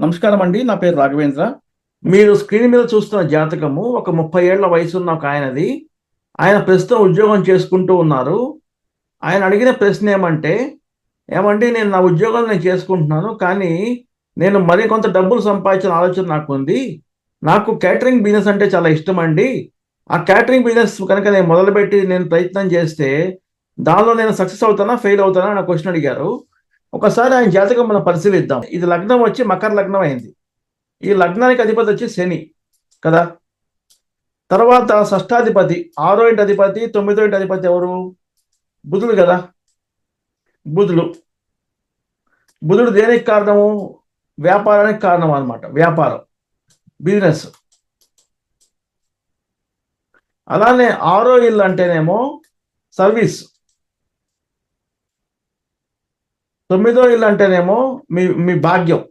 నమస్కారం అండి నా పేరు రాఘవేంద్ర. మీరు స్క్రీన్ మీద చూస్తున్న జాతకము ఒక ముప్పై ఏళ్ళ వయసు ఉన్న ఒక ఆయనది. ఆయన ప్రస్తుతం ఉద్యోగం చేసుకుంటూ ఉన్నారు. ఆయన అడిగిన ప్రశ్న ఏమంటే ఏమంటే నేను నా ఉద్యోగం నేను చేసుకుంటున్నాను కానీ నేను మరి కొంత డబ్బులు సంపాదించిన ఆలోచన నాకు ఉంది నాకు క్యాటరింగ్ బిజినెస్ అంటే చాలా ఇష్టం అండి ఆ క్యాటరింగ్ బిజినెస్ కనుక నేను మొదలుపెట్టి నేను ప్రయత్నం చేస్తే దానిలో నేను సక్సెస్ అవుతానా ఫెయిల్ అవుతానా? అని క్వశ్చన్ అడిగారు. ఒకసారి ఆయన జాతకం మనం పరిశీలిద్దాం. ఇది లగ్నం వచ్చి మకర లగ్నం అయింది. ఈ లగ్నానికి అధిపతి వచ్చి శని కదా? తర్వాత షష్టాధిపతి ఆరో ఇంటి అధిపతి తొమ్మిదో ఇంటి అధిపతి ఎవరు? బుధుడు కదా? బుధుడు. బుధుడు దేనికి కారణము? వ్యాపారానికి కారణం అన్నమాట. వ్యాపారం. బిజినెస్. అలానే ఆరో ఇల్లు అంటేనేమో సర్వీస్. తొమ్మిదో ఇల్లు అంటేనేమో మీ మీ భాగ్యం.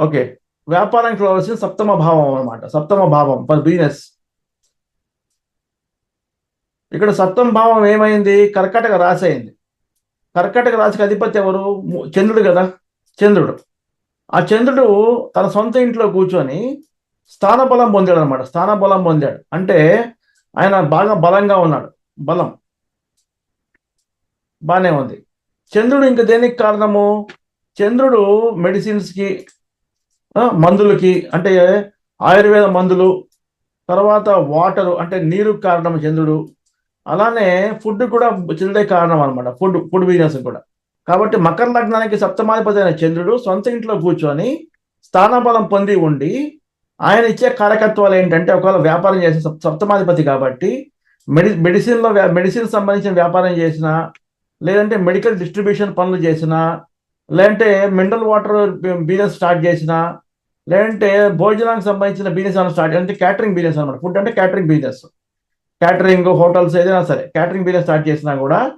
ఓకే. వ్యాపారానికి రావాల్సిన సప్తమ భావం అన్నమాట. సప్తమ భావం ఫర్ బిజినెస్ ఇక్కడ సప్తమ భావం ఏమైంది? కర్కటక రాశి అయింది. కర్కటక రాశికి అధిపతి ఎవరు? చంద్రుడు కదా. చంద్రుడు. ఆ చంద్రుడు తన సొంత ఇంట్లో కూర్చొని స్థానబలం పొందాడు అనమాట స్థానబలం పొందాడు. అంటే ఆయన బాగా బలంగా ఉన్నాడు. బలం. బాగానే ఉంది. చంద్రుడు ఇంక దేనికి కారణము? చంద్రుడు మెడిసిన్స్కి మందులకి అంటే ఆయుర్వేద మందులు తర్వాత వాటరు అంటే నీరు కారణం చంద్రుడు. అలానే ఫుడ్ కూడా చంద్రుడే కారణం అనమాట ఫుడ్ ఫుడ్ బిజినెస్ కూడా. కాబట్టి మకర లగ్నానికి సప్తమాధిపతి అయిన చంద్రుడు సొంత ఇంట్లో కూర్చొని స్థానబలం పొంది ఉండి ఆయన ఇచ్చే కారకత్వాలు ఏంటంటే ఒకవేళ వ్యాపారం చేసిన సప్తమాధిపతి కాబట్టి మెడి మెడిసిన్లో మెడిసిన్ సంబంధించిన వ్యాపారం చేసిన లేదంటే మెడికల్ డిస్ట్రిబ్యూషన్ పనులు చేసిన లేదంటే మినరల్ వాటర్ బిజినెస్ స్టార్ట్ చేసినా లేదంటే భోజనానికి సంబంధించిన బిజినెస్ అని స్టార్ట్ అంటే క్యాటరింగ్ బిజినెస్ అనమాట ఫుడ్ అంటే క్యాటరింగ్ బిజినెస్ క్యాటరింగ్ హోటల్స్ ఏదైనా సరే క్యాటరింగ్ బిజినెస్ స్టార్ట్ చేసినా కూడా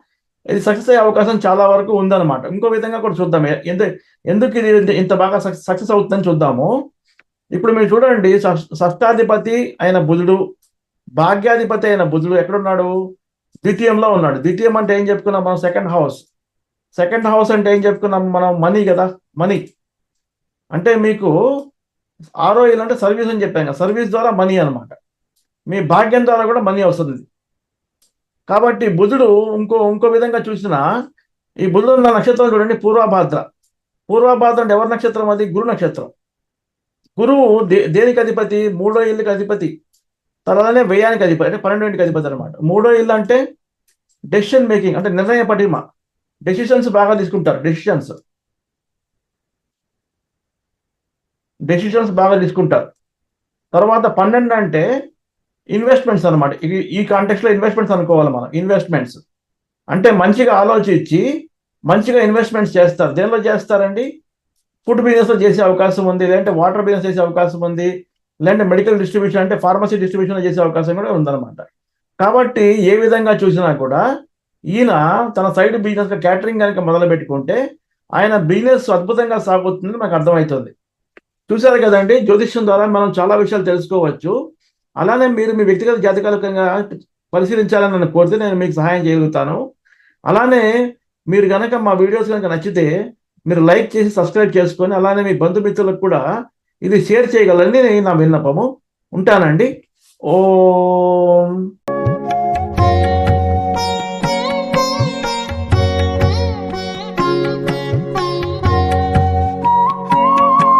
ఇది సక్సెస్ అయ్యే అవకాశం చాలా వరకు ఉందన్నమాట. ఇంకో విధంగా కూడా చూద్దాం. ఎ- ఎందు ఎందుకు ఇది ఇంత- బాగా సక్సెస్ అవుతుందని చూద్దాము. ఇప్పుడు మీరు చూడండి షష్- షష్టాధిపతి అయిన బుధుడు భాగ్యాధిపతి అయిన బుధుడు ఎక్కడున్నాడు? ద్వితీయంలో ఉన్నాడు. ద్వితీయం అంటే ఏం చెప్పుకున్నాం మనం? సెకండ్ హౌస్ సెకండ్ హౌస్ అంటే ఏం చెప్పుకున్నాం మనం? మనీ కదా? మనీ అంటే మీకు ఆరో ఇల్లు అంటే సర్వీస్ అని చెప్పాను కదా. సర్వీస్ ద్వారా మనీ అన్నమాట. మీ భాగ్యం ద్వారా కూడా మనీ వస్తుంది కాబట్టి బుధుడు ఇంకో ఇంకో విధంగా చూసినా ఈ బుధుడు ఉన్న నక్షత్రం చూడండి. పూర్వభాద్ర. పూర్వభాద్ర అంటే ఎవరి నక్షత్రం అది? గురు నక్షత్రం. గురువు దే దేనికి అధిపతి? మూడో ఇల్లుకి అధిపతి. తర్వాతనే వ్యయానికి అధిపతి అంటే పన్నెండింటికి అధిపతి అనమాట మూడో ఇల్లు అంటే డెసిషన్ మేకింగ్ అంటే నిర్ణయ పటిమ. డెసిషన్స్ బాగా తీసుకుంటారు డెసిషన్స్ డెసిషన్స్ బాగా తీసుకుంటారు. తర్వాత పన్నెండు అంటే ఇన్వెస్ట్మెంట్స్ అనమాట ఇది ఈ కాంటెక్స్ట్లో ఇన్వెస్ట్మెంట్స్ అనుకోవాలి మనం ఇన్వెస్ట్మెంట్స్ అంటే మంచిగా ఆలోచించి మంచిగా ఇన్వెస్ట్మెంట్స్ చేస్తారు. దేనిలో చేస్తారండి? ఫుడ్ బిజినెస్లో చేసే అవకాశం ఉంది లేదంటే వాటర్ బిజినెస్ చేసే అవకాశం ఉంది లేదంటే మెడికల్ డిస్ట్రిబ్యూషన్ అంటే ఫార్మసీ డిస్ట్రిబ్యూషన్ చేసే అవకాశం కూడా ఉందన్నమాట. కాబట్టి ఏ విధంగా చూసినా కూడా ఈయన తన సైడ్ బిజినెస్ క్యాటరింగ్ కనుక మొదలు పెట్టుకుంటే ఆయన బిజినెస్ అద్భుతంగా సాగుతుందని మనకు అర్థమవుతుంది. చూసారు కదండి? జ్యోతిష్యం ద్వారా మనం చాలా విషయాలు తెలుసుకోవచ్చు. అలానే మీరు మీ వ్యక్తిగత జాతకాలకంగా పరిశీలించాలని నన్ను కోరితే నేను మీకు సహాయం చేయగలుగుతాను. అలానే మీరు కనుక మా వీడియోస్ కనుక నచ్చితే మీరు లైక్ చేసి సబ్స్క్రైబ్ చేసుకొని అలానే మీ బంధుమిత్రులకు కూడా ఇది షేర్ చేయగలని నా విన్నపము. ఉంటానండి. ఓం.